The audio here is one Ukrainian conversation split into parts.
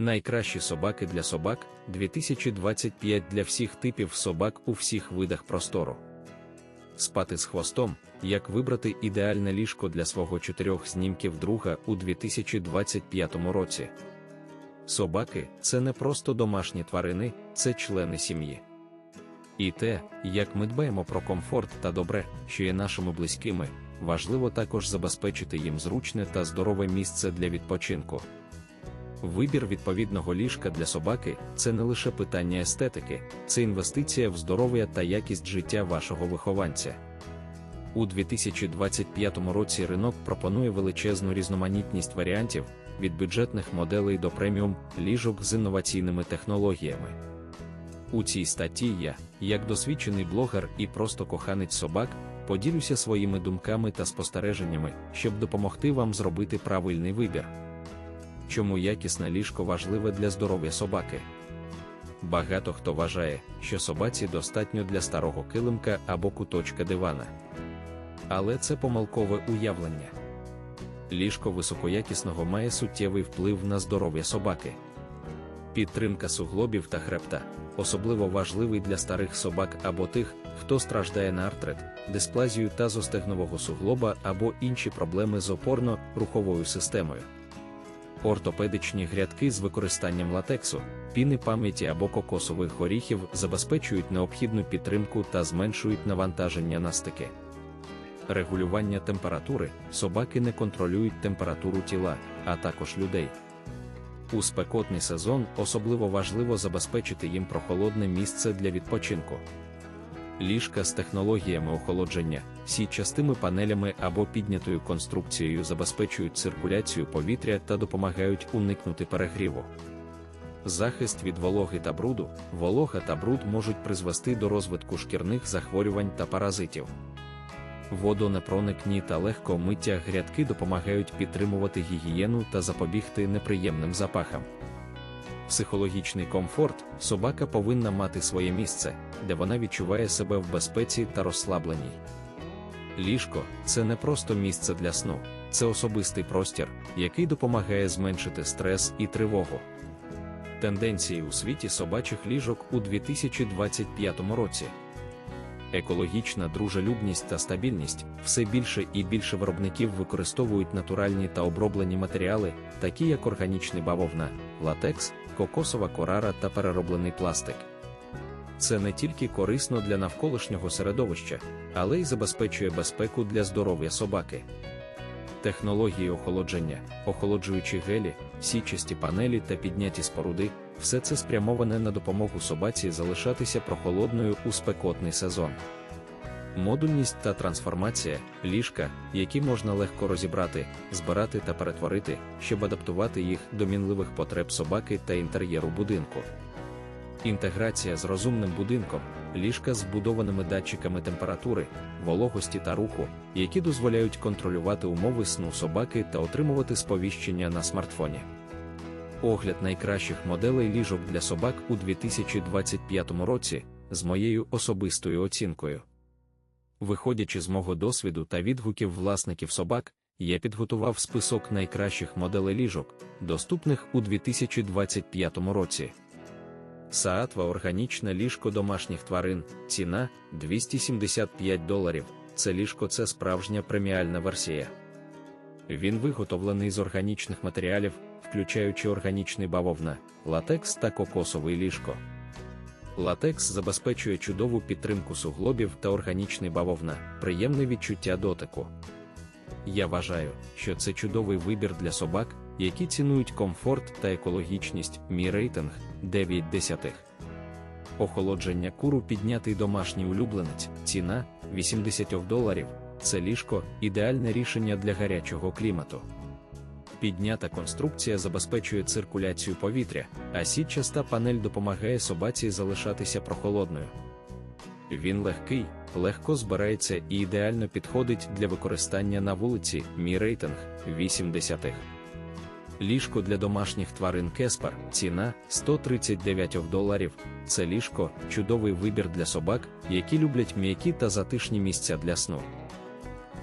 Найкращі собаки для собак 2025 для всіх типів собак у всіх видах простору. Спати з хвостом, як вибрати ідеальне ліжко для свого чотирьох знімків друга у 2025 році. Собаки це не просто домашні тварини, це члени сім'ї. І те, як ми дбаємо про комфорт та добре, що є нашими близькими, важливо також забезпечити їм зручне та здорове місце для відпочинку. Вибір відповідного ліжка для собаки це не лише питання естетики, це інвестиція в здоров'я та якість життя вашого вихованця. У 2025 році ринок пропонує величезну різноманітність варіантів від бюджетних моделей до преміум ліжок з інноваційними технологіями. У цій статті я, як досвідчений блогер і просто коханець собак, поділюся своїми думками та спостереженнями, щоб допомогти вам зробити правильний вибір. Чому якісне ліжко важливе для здоров'я собаки? Багато хто вважає, що собаці достатньо для старого килимка або куточка дивана. Але це помилкове уявлення. Ліжко високоякісного має суттєвий вплив на здоров'я собаки. Підтримка суглобів та хребта, особливо важливий для старих собак або тих, хто страждає на артрит, дисплазію тазостегнового суглоба або інші проблеми з опорно-руховою системою. Ортопедичні грядки з використанням латексу, піни пам'яті або кокосових горіхів забезпечують необхідну підтримку та зменшують навантаження на стики. Регулювання температури собаки не контролюють температуру тіла, а також людей. У спекотний сезон особливо важливо забезпечити їм прохолодне місце для відпочинку. Ліжка з технологіями охолодження, сітчастими панелями або піднятою конструкцією забезпечують циркуляцію повітря та допомагають уникнути перегріву. Захист від вологи та бруду, волога та бруд можуть призвести до розвитку шкірних захворювань та паразитів. Водонепроникні та легко миття грядки допомагають підтримувати гігієну та запобігти неприємним запахам. Психологічний комфорт собака повинна мати своє місце, де вона відчуває себе в безпеці та розслабленій. Ліжко це не просто місце для сну, це особистий простір, який допомагає зменшити стрес і тривогу. Тенденції у світі собачих ліжок у 2025 році. Екологічна дружелюбність та стабільність все більше і більше виробників використовують натуральні та оброблені матеріали, такі як органічний бавовна, латекс, кокосова корара та перероблений пластик. Це не тільки корисно для навколишнього середовища, але й забезпечує безпеку для здоров'я собаки. Технології охолодження, охолоджуючі гелі, січасті панелі та підняті споруди все це спрямоване на допомогу собаці залишатися прохолодною у спекотний сезон. Модульність та трансформація ліжка, які можна легко розібрати, збирати та перетворити, щоб адаптувати їх до мінливих потреб собаки та інтер'єру будинку. Інтеграція з розумним будинком, ліжка з вбудованими датчиками температури, вологості та руху, які дозволяють контролювати умови сну собаки та отримувати сповіщення на смартфоні. Огляд найкращих моделей ліжок для собак у 2025 році з моєю особистою оцінкою. Виходячи з мого досвіду та відгуків власників собак, я підготував список найкращих моделей ліжок, доступних у 2025 році. Саатва органічне ліжко домашніх тварин, ціна 275 доларів. Це ліжко це справжня преміальна версія. Він виготовлений з органічних матеріалів, включаючи органічний бавовна, латекс та кокосовий ліжко. Латекс забезпечує чудову підтримку суглобів та органічний бавовна, приємне відчуття дотику. Я вважаю, що це чудовий вибір для собак, які цінують комфорт та екологічність, мій рейтинг 9 десятих. Охолодження куру піднятий домашній улюбленець, ціна 80 доларів. Це ліжко ідеальне рішення для гарячого клімату. Піднята конструкція забезпечує циркуляцію повітря, а сітчаста панель допомагає собаці залишатися прохолодною. Він легкий, легко збирається і ідеально підходить для використання на вулиці, мій рейтинг 80. Ліжко для домашніх тварин Кеспар, ціна 139 доларів. Це ліжко чудовий вибір для собак, які люблять м'які та затишні місця для сну.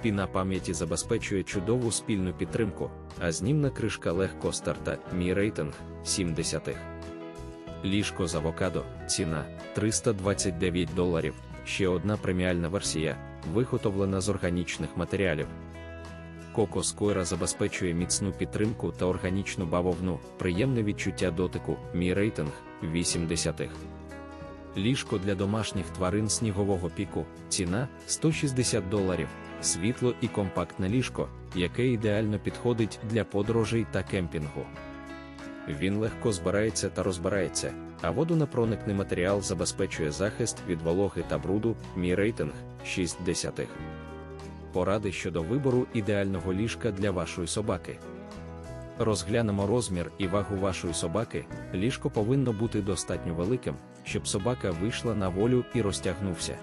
Піна пам'яті забезпечує чудову спільну підтримку, а знімна кришка легко старта, мій рейтинг 70. Ліжко з авокадо, ціна 329 доларів. Ще одна преміальна версія, виготовлена з органічних матеріалів. Кокос Койра забезпечує міцну підтримку та органічну бавовну, приємне відчуття дотику, мій рейтинг 80. Ліжко для домашніх тварин снігового піку, ціна 160 доларів, світло і компактне ліжко, яке ідеально підходить для подорожей та кемпінгу. Він легко збирається та розбирається, а водонепроникний матеріал забезпечує захист від вологи та бруду, мій рейтинг 60. Поради щодо вибору ідеального ліжка для вашої собаки. Розглянемо розмір і вагу вашої собаки. Ліжко повинно бути достатньо великим, щоб собака вийшла на волю і розтягнувся.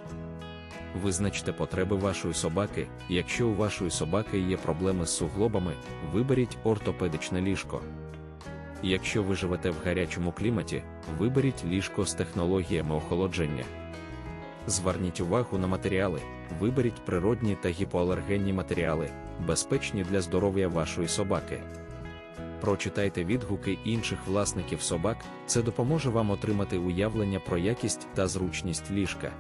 Визначте потреби вашої собаки. Якщо у вашої собаки є проблеми з суглобами, виберіть ортопедичне ліжко. Якщо ви живете в гарячому кліматі, виберіть ліжко з технологіями охолодження. Зверніть увагу на матеріали, виберіть природні та гіпоалергенні матеріали, безпечні для здоров'я вашої собаки. Прочитайте відгуки інших власників собак, це допоможе вам отримати уявлення про якість та зручність ліжка.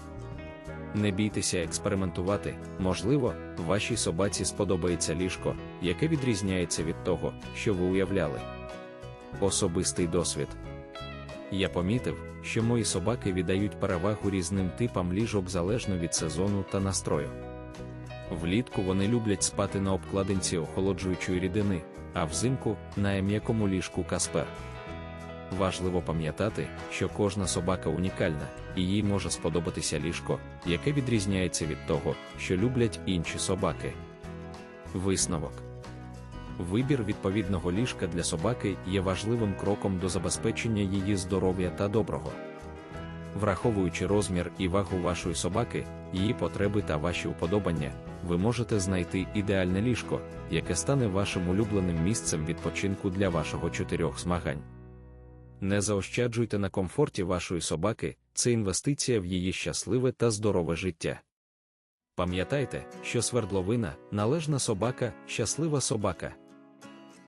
Не бійтеся експериментувати, можливо, вашій собаці сподобається ліжко, яке відрізняється від того, що ви уявляли. Особистий досвід. Я помітив, що мої собаки віддають перевагу різним типам ліжок залежно від сезону та настрою. Влітку вони люблять спати на обкладинці охолоджуючої рідини, а взимку на м'якому ліжку Каспер. Важливо пам'ятати, що кожна собака унікальна, і їй може сподобатися ліжко, яке відрізняється від того, що люблять інші собаки. Висновок Вибір відповідного ліжка для собаки є важливим кроком до забезпечення її здоров'я та доброго. Враховуючи розмір і вагу вашої собаки, її потреби та ваші уподобання, ви можете знайти ідеальне ліжко, яке стане вашим улюбленим місцем відпочинку для вашого чотирьох змагань. Не заощаджуйте на комфорті вашої собаки, це інвестиція в її щасливе та здорове життя. Пам'ятайте, що свердловина належна собака, щаслива собака.